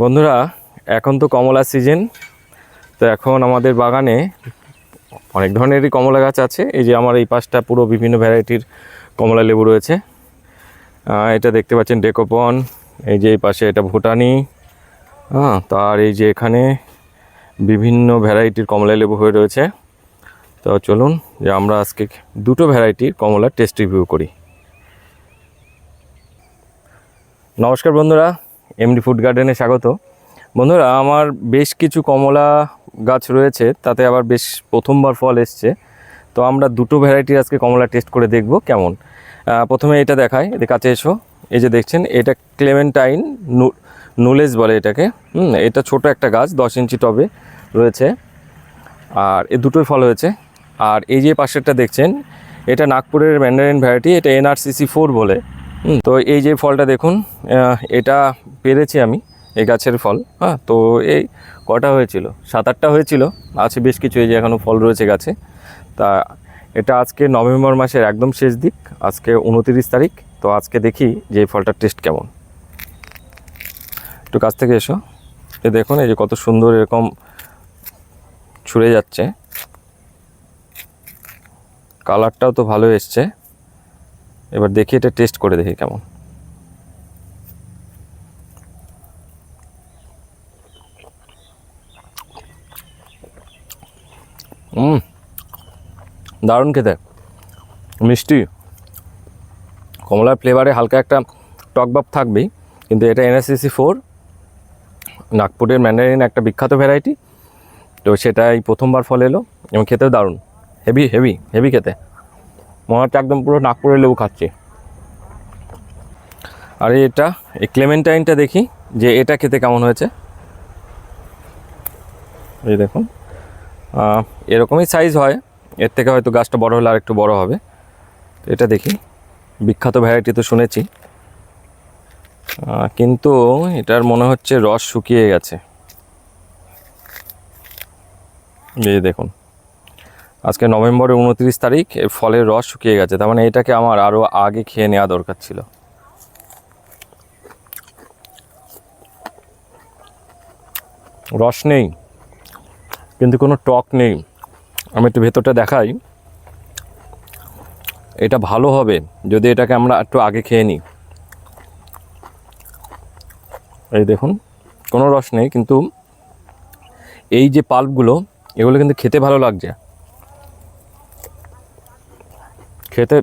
বন্ধুরা, এখন তো কমলা সিজন তো এখন আমাদের বাগানে অনেক ধরনেরই কমলা গাছ আছে। এই যে আমার এই পাশটা পুরো বিভিন্ন ভ্যারাইটির কমলা লেবু রয়েছে। এটা দেখতে পাচ্ছেন ডেকোপন, এই যে এই পাশে এটা ভুটানি। হ্যাঁ তার এই যে এখানে বিভিন্ন ভ্যারাইটির কমলা লেবু হয়ে রয়েছে। তো চলুন, যে আমরা আজকে দুটো ভ্যারাইটির কমলা টেস্ট রিভিউ করি। নমস্কার বন্ধুরা এমডি ফুড গার্ডেনে স্বাগত। বন্ধুরা, আমার বেশ কিছু কমলা গাছ রয়েছে, তাতে আবার বেশ প্রথমবার ফল এসছে। তো আমরা দুটো ভ্যারাইটির আজকে কমলা টেস্ট করে দেখব কেমন। প্রথমে এটা দেখায় এদের কাছে এসো। এই যে দেখছেন, এটা ক্লেমেন্টাইন নুলেজ বলে এটাকে। হুম, এটা ছোট একটা গাছ, দশ ইঞ্চি টবে রয়েছে। আর এ দুটোই ফল হয়েছে। আর এই যে পাশেরটা দেখছেন, এটা নাগপুরের ম্যান্ডারিন ভ্যারাইটি এটা এনআরসিসি ফোর বলে। তো এই যে ফলটা দেখুন এটা পেরেছি আমি, এই গাছের ফল হ্যাঁ তো এই কটা হয়েছিল? সাত আটটা হয়েছিল, আছে বেশ কিছু, এই যে এখনও ফল রয়েছে গাছে। তা এটা আজকে নভেম্বর মাসের একদম শেষ দিক, আজকে উনতিরিশ তারিখ, তো আজকে দেখি যে এই ফলটার টেস্ট কেমন। একটু কাছ থেকে এসো। এ দেখুন, এই যে কত সুন্দর এরকম ছুঁড়ে যাচ্ছে। কালারটাও তো ভালো এসছে। এবার দেখি এটা টেস্ট করে দেখি কেমন। হুম দারুণ খেতে, মিষ্টি। কমলার ফ্লেভারে হালকা একটা টক ভাব থাকবেই, কিন্তু এটা এনএসসিসি ফোর নাগপুরের ম্যান্ডারিন একটা বিখ্যাত ভ্যারাইটি তো সেটাই প্রথমবার ফল এলো এবং খেতেও দারুণ। হেভি হেভি হেভি খেতে। মনে হচ্ছে একদম পুরো নাগপুরের লেবু খাচ্ছে। আর এটা, এই ক্লেমেন্টাইনটা দেখি, যে এটা খেতে কেমন হয়েছে। এই দেখুন এরকমই সাইজ হয়, এর থেকে হয়তো গাছটা বড় হলে আর একটু বড় হবে। এটা দেখি, বিখ্যাত ভ্যারাইটি তো শুনেছি। কিন্তু এটার মনে হচ্ছে রস শুকিয়ে গেছে। এই দেখুন আজকে নভেম্বরের উনত্রিশ তারিখ, এর ফলের রস শুকিয়ে গেছে। তার মানে এটাকে আমার আরও আগে খেয়ে নেওয়া দরকার ছিল। রস নেই, কিন্তু কোনো টক নেই। আমি একটু ভেতরটা দেখাই। এটা ভালো হবে যদি এটাকে আমরা একটু আগে খেয়ে নিই। এই দেখুন, কোনো রস নেই, কিন্তু এই যে পাল্পগুলো, এগুলো কিন্তু খেতে ভালো লাগছে। খেতে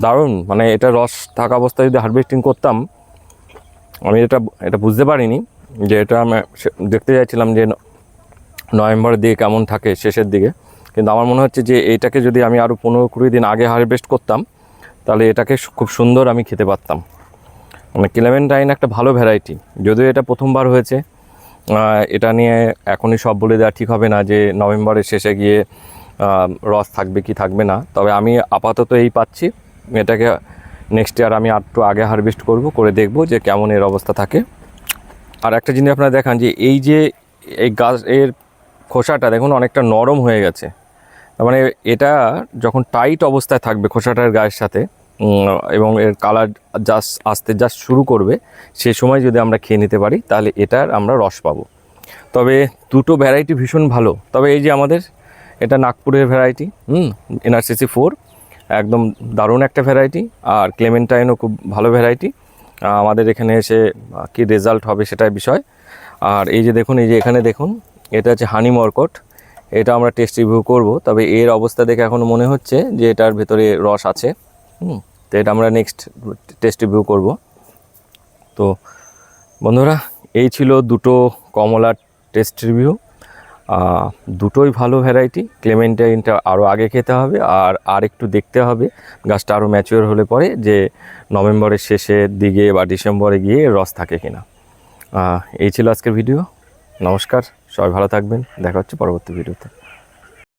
দারুণ মানে এটা রস থাকা অবস্থায় যদি হারভেস্টিং করতাম, আমি এটা এটা বুঝতে পারিনি যে এটা আমি দেখতে চাইছিলাম যে ন- নভেম্বরের দিকে কেমন থাকে শেষের দিকে। কিন্তু আমার মনে হচ্ছে যে এইটাকে যদি আমি আরও পনেরো কুড়ি দিন আগে হারভেস্ট করতাম, তাহলে এটাকে খুব সুন্দর আমি খেতে পারতাম। মানে ক্লেমেন্টাইন একটা ভালো ভ্যারাইটি যদিও এটা প্রথমবার হয়েছে এটা নিয়ে এখনই সব বলে দেওয়া ঠিক হবে না যে নভেম্বরের শেষে গিয়ে রস থাকবে কি থাকবে না। তবে আমি আপাতত এই পাচ্ছি। এটাকে নেক্সট ইয়ার আমি আর একটু আগে হারভেস্ট করব, করে দেখব যে কেমন এর অবস্থা থাকে। আর একটা জিনিস আপনারা দেখান যে এই যে এই গাছ, এর খোসাটা দেখুন অনেকটা নরম হয়ে গেছে। তার মানে এটা যখন টাইট অবস্থায় থাকবে খোসাটার গায়ের সাথে এবং এর কালার জাস্ট আসতে জাস্ট শুরু করবে, সে সময় যদি আমরা খেয়ে নিতে পারি, তাহলে এটার আমরা রস পাবো। তবে দুটো ভ্যারাইটি ভীষণ ভালো। তবে এই যে আমাদের এটা নাগপুরের ভ্যারাইটি হুম। এনআরসিসি ফোর একদম দারুণ একটা ভ্যারাইটি আর ক্লেমেন্টাইনও খুব ভালো ভ্যারাইটি আমাদের এখানে এসে কি রেজাল্ট হবে সেটাই বিষয়। আর এই যে দেখুন এই যে এখানে দেখুন এটা হচ্ছে হানি মর্কট এটা আমরা টেস্ট রিভিউ করব তবে এর অবস্থা দেখে এখন মনে হচ্ছে যে এটার ভেতরে রস আছে। হুম তো এটা আমরা নেক্সট টেস্ট রিভিউ করব। তো বন্ধুরা এই ছিল দুটো কমলার টেস্ট রিভিউ দুটোই ভালো ভ্যারাইটি ক্লেমেন্টাইনটা আরও আগে খেতে হবে আর আর একটু দেখতে হবে। গাছটা আরও ম্যাচিওর হলে পরে যে নভেম্বরের শেষের দিকে বা ডিসেম্বরে গিয়ে রস থাকে কিনা। এই ছিল আজকের ভিডিও নমস্কার, সবাই ভালো থাকবেন। দেখা হচ্ছে পরবর্তী ভিডিওতে